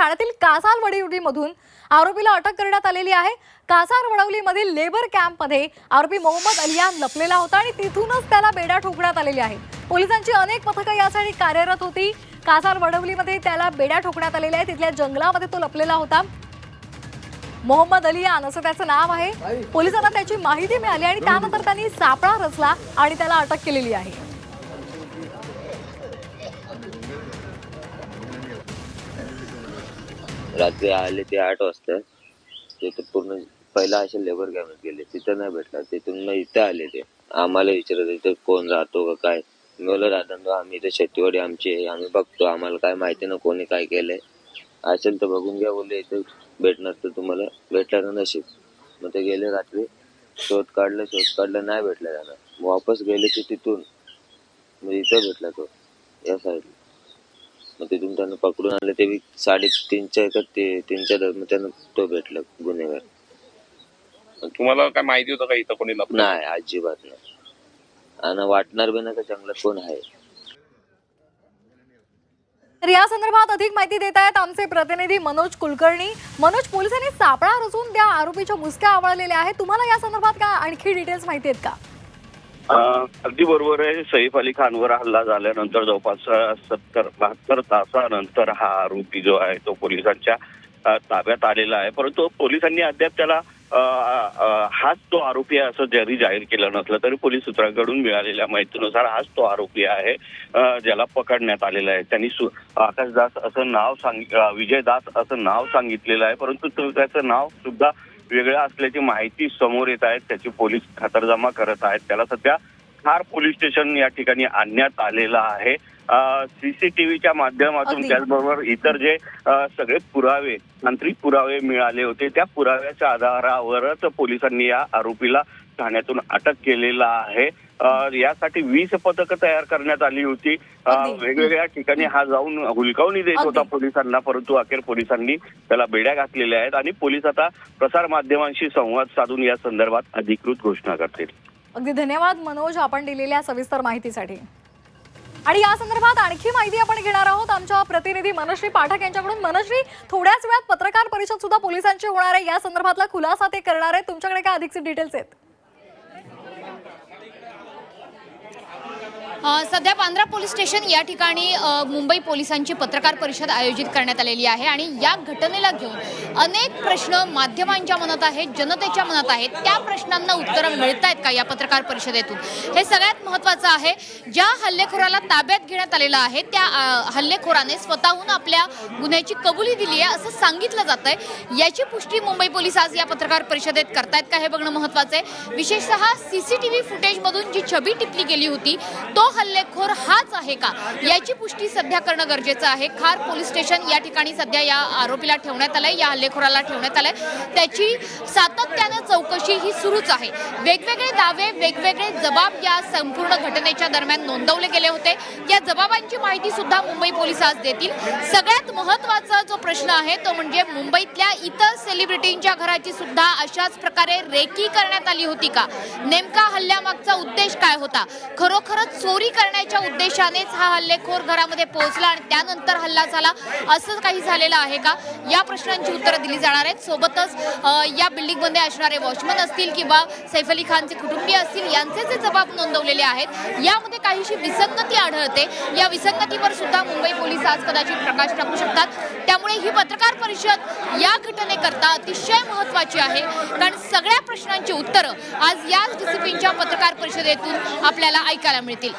ठाण्यातील कासार वडवलीमधून आरोपीला अटक करण्यात आलेली आहे. कासार वडवलीमधील लेबर कॅम्पमध्ये आरोपी मोहम्मद अलियान लपलेला होता आणि तिथूनच त्याला बेड्या ठोकण्यात आलेली आहे पोलिसांची अनेक पथकं यासाठी कार्यरत होती. कासार वडवलीमध्ये त्याला बेड्या ठोकण्यात आलेल्या आहे तिथल्या जंगलामध्ये तो लपलेला होता. मोहम्मद अलियान असं त्याचं नाव आहे. पोलिसांना त्याची माहिती मिळाली आणि त्यानंतर त्यांनी सापळा रचला आणि त्याला अटक केलेली आहे. रात्री आले ते आठ वाजता. तिथं पूर्ण पहिला असे लेबर कॅम्पात गेले. तिथं नाही भेटला. तिथून मग इथं आले ते. आम्हाला विचारत इथं कोण राहतो का काय? मी बोललो दादा आम्ही इथं शेतीवाडी आमची आहे. आम्ही बघतो. आम्हाला काय माहिती ना कोणी काय केलंय. असेल तर बघून घ्या. बोलले इथं भेटणार तर तुम्हाला भेटला ना नशीब. मग ते गेले रात्री. शोध काढलं. शोध काढलं. नाही भेटलं त्यांना. वापस गेले ते तिथून. मग इथं भेटला तो. या साईडला मग तिथून त्यांना पकडून आणलं. ते बी साडेतीनच्या एका ते तीनच्या दरम्यान त्यांना तो भेटला गुन्हेगार. तुम्हाला काय माहिती होतं का इथं कोणी लपलं? नाही अजिबात नाही. आणि वाटणार बी नाही का जंगलात कोण आहे? तर या संदर्भात अधिक माहिती देत आहेत आमचे प्रतिनिधी मनोज कुलकर्णी. मनोज पोलिसांनी सापळा रचून त्या आरोपीच्या मुसक्या आवळलेल्या आहेत. तुम्हाला या संदर्भात काय आणखी डिटेल्स माहिती आहेत का? अगदी बरोबर आहे. सैफ अली खानवर हल्ला झाल्यानंतर जवळपास सत्तर बहात्तर तासानंतर हा आरोपी जो आहे तो पोलिसांच्या ताब्यात आलेला आहे. परंतु पोलिसांनी अद्याप त्याला हाच तो आरोपी आहे असं जरी जाहीर केलं नसलं तरी पोलीस सूत्रांकडून मिळालेल्या माहितीनुसार हाच तो आरोपी आहे ज्याला पकडण्यात आलेला आहे. त्यांनी आकाशदास आकाश दास असं नाव सांग विजयदास विजय दास असं नाव सांगितलेलं आहे. परंतु त्याचं नाव सुद्धा वेगळं असल्याची माहिती समोर येत आहे त्याची पोलीस खातरजमा करत आहेत त्याला सध्या खार पोलीस स्टेशन या ठिकाणी आणण्यात आलेलं आहे सीसीटीव्हीच्या माध्यमातून. त्याचबरोबर इतर जे सगळे पुरावे तांत्रिक पुरावे मिळाले होते त्या पुराव्याच्या आधारावरच पोलिसांनी या आरोपीला ठाण्यातून अटक केलेला आहे. यासाठी वीस पथकं तयार करण्यात आली होती. वेगवेगळ्या ठिकाणी हा जाऊन हुलकावणी देत होता. पोलिसांना परंतु अखेर पोलिसांनी त्याला बेड्या घातलेल्या आहेत आणि पोलीस आता प्रसार माध्यमांशी संवाद साधून या संदर्भात अधिकृत घोषणा करतील. अगदी धन्यवाद मनोज आपण दिलेल्या सविस्तर माहितीसाठी. आणि या संदर्भात आणखी माहिती आपण घेणार आहोत. आमच्या प्रतिनिधी मनश्री पाठक यांच्याकडून. मनश्री थोड्याच वेळात पत्रकार परिषद सुद्धा पोलिसांची होणार आहे. या संदर्भातला खुलासा ते करणार आहेत. तुमच्याकडे काय अधिकचे डिटेल्स आहेत? सध्या बांद्रा पोलीस स्टेशन या ठिकाणी मुंबई पोलिसांची पत्रकार परिषद आयोजित करण्यात आलेली आहे आणि या घटनेला घेऊन अनेक प्रश्न माध्यमांच्या मनात आहेत जनतेच्या मनात आहेत. त्या प्रश्नांना उत्तरं मिळत आहेत का या पत्रकार परिषदेतून? हे सगळ्यात महत्त्वाचं आहे. ज्या हल्लेखोराला ताब्यात घेण्यात आलेलं आहे त्या हल्लेखोराने स्वतःहून आपल्या गुन्ह्याची कबुली दिली आहे असं सांगितलं जात आहे याची पुष्टी मुंबई पोलीस आज या पत्रकार परिषदेत करतायत का हे बघणं महत्त्वाचं आहे. विशेषतः सी सी टी व्ही फुटेजमधून जी छबी टिपली गेली होती तो हल्लेखोर हाच आहे का? याची पुष्टी सध्या करणं गरजेचं आहे. खार पोलीस स्टेशन या ठिकाणी सध्या या आरोपीला ठेवण्यात आलंय या हल्लेखोराला ठेवण्यात आलंय. त्याची सातत्यानं चौकशी ही सुरूच आहे. वेगवेगळे दावे वेगवेगळे जबाब या संपूर्ण घटनेच्या दरम्यान नोंदवले गेले होते. या जबाबांची माहिती सुद्धा मुंबई पोलीस आज देतील. सगळ्यात महत्त्वाचा जो प्रश्न आहे तो म्हणजे मुंबईतल्या इतर सेलिब्रिटींच्या घराची सुद्धा अशाच प्रकारे रेकी करण्यात आली होती का? नेमका हल्ल्यामागचा उद्देश काय होता? खरोखरच चोरी करण्याच्या उद्देशाने उद्देशानेच हा हल्लेखोर घरामध्ये पोहोचला आणि त्यानंतर हल्ला झाला. असं काही झालेलं आहे का? या प्रश्नांची उत्तरं दिली जाणार आहेत. सोबतच या बिल्डिंगमध्ये असणारे वॉचमन असतील किंवा सैफ अली खानचे कुटुंबीय असतील यांचे जे जबाब नोंदवलेले आहेत यामध्ये काहीशी विसंगती आढळते. या विसंगतीवर सुद्धा मुंबई पोलीस आज कदाचित प्रकाश टाकू शकतात. त्यामुळे ही पत्रकार परिषद या घटनेकरता अतिशय महत्वाची आहे. कारण सगळ्या प्रश्नांची उत्तरं आज याच डिसिप्लिनच्या पत्रकार परिषदेतून आपल्याला ऐकायला मिळतील.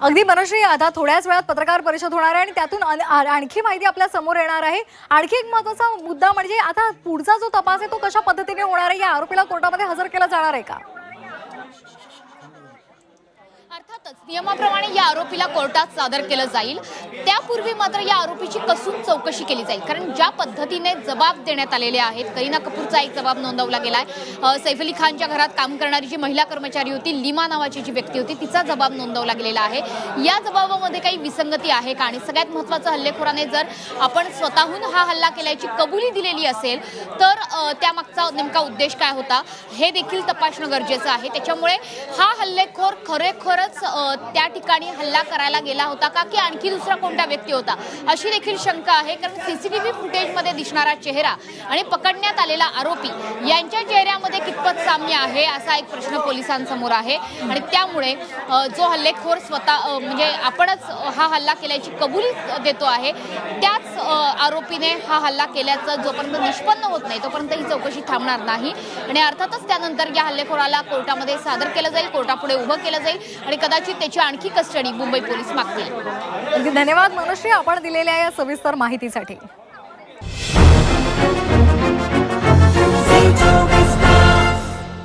अगदी मनश्री आता थोड्याच वेळात पत्रकार परिषद होणार आहे आणि त्यातून अन- आणखी माहिती आपल्यासमोर येणार आहे. आणखी एक महत्त्वाचा मुद्दा म्हणजे आता पुढचा जो तपास आहे तो कशा पद्धतीने होणार आहे? या आरोपीला कोर्टामध्ये हजर केला जाणार आहे का? अर्थातच नियमाप्रमाणे या आरोपीला कोर्टात सादर केलं जाईल. त्यापूर्वी मात्र या आरोपीची कसून चौकशी केली जाईल. कारण ज्या पद्धतीने जबाब देण्यात आलेले आहेत करीना कपूरचा एक जबाब नोंदवला गेलाय. सैफ अली खानच्या घरात काम करणारी जी महिला कर्मचारी होती लिमा नावाची जी व्यक्ती होती तिचा जबाब नोंदवला गेलेला आहे. या जबाबामध्ये काही विसंगती आहे का? आणि सगळ्यात महत्त्वाचं हल्लेखोराने जर आपण स्वतःहून हा हल्ला केल्याची कबुली दिलेली असेल तर त्यामागचा नेमका उद्देश काय होता? हे देखील तपासणं गरजेचं आहे. त्याच्यामुळे हा हल्लेखोर खरेखरच त्या ठिकाणी हल्ला करायला गेला होता का? की आणखी दुसरा कोणता वेगळा व्यक्ती होता. अशी देखील शंका आहे कारण सीसीटीव्ही फुटेजमध्ये दिसणारा चेहरा आणि पकडण्यात आलेला आरोपी यांच्या चेहऱ्यामध्ये कितपत साम्य आहे असा एक प्रश्न पोलिसांसमोर आहे. आणि त्यामुळे जो हल्लेखोर स्वतः म्हणजे आपणच हा हल्ला केल्याची कबुली देतो आहे. त्याच आरोपीने हा हल्ला केल्याचं जोपर्यंत निष्पन्न होत नाही तोपर्यंत ही चौकशी थांबणार नाही. आणि अर्थातच त्यानंतर या हल्लेखोराला कोर्टामध्ये सादर केलं जाईल कोर्टापुढे उभं केलं जाईल आणि कदाचित त्याची आणखी कस्टडी मुंबई पोलीस मागतील. धन्यवाद मनोश्री आपण दिलेल्या या सविस्तर माहितीसाठी.